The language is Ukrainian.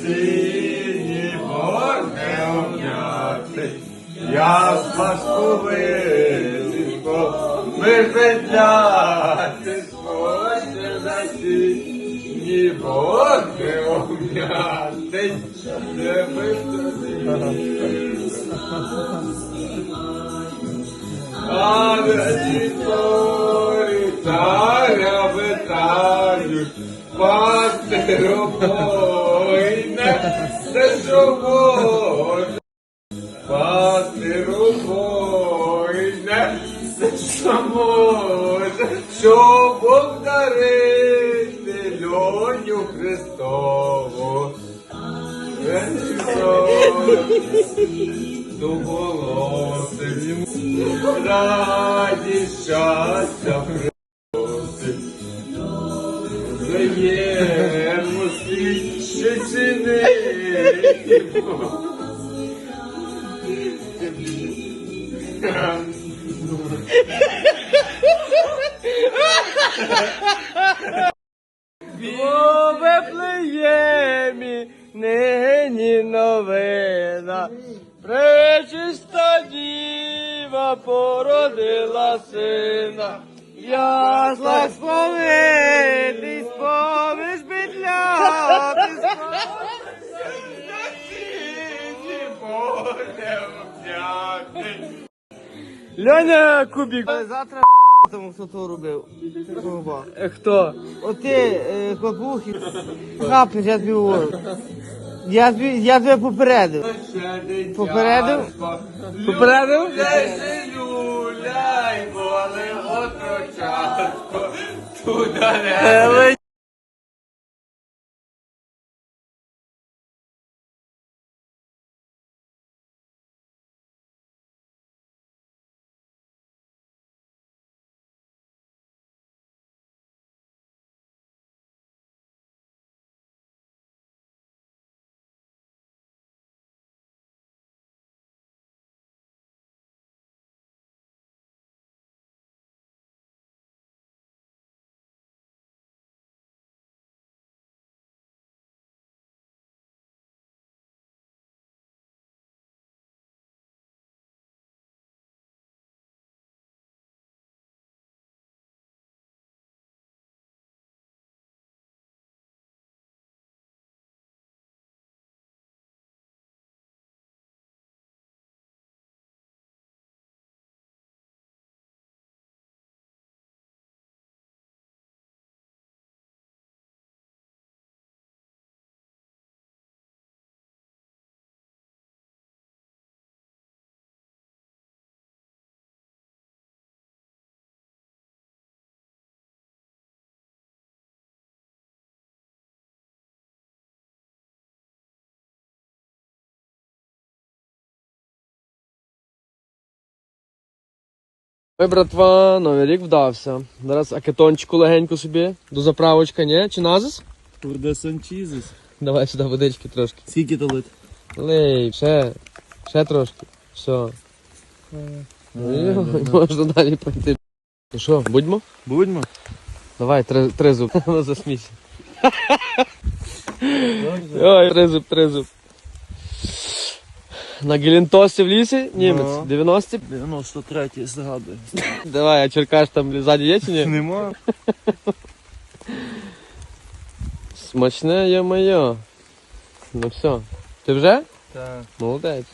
Сині Боже обняти, ясла сповитисько, ми петляти схоче за сині Боже обняти, де ми Але історії царя витають, пастиру бойне, Пастиру бойне, те, що може, що Бог дарити льоню Христову. До волосин раді щастя О, Вифлеємі, нині новина, пречиста діва породила сина, ясла сповитись, Льоня Кубік. Завтра тому хто то робив. Кого? Е, Хто? Оти, е, хлопухи, хапнеш, я тобі говорю. Я тобі, я тебе попередив. Попередив? Попередив? Люляй, люляй, боли отрочатко, туда Ой, братва, новий рік вдався. Зараз акетончику легенько собі, до заправочка, ні? Чи назис? Турде Санчізес. Давай сюди водички трошки. Скільки то лит? Лей, ще, ще трошки. Все. Ну, Можна далі пройти. Ну що, будьмо? Будьмо. Давай, три, три зуб. Ну, засмійся. Ой, три зуб, три зуб. На Гелінтосі в лісі, німець, Ну. 90 93 згадую. Давай, а черкаш там ззаді є чи ні? Нема. Смачне є моє. Ну все. Ти вже? Так. Молодець.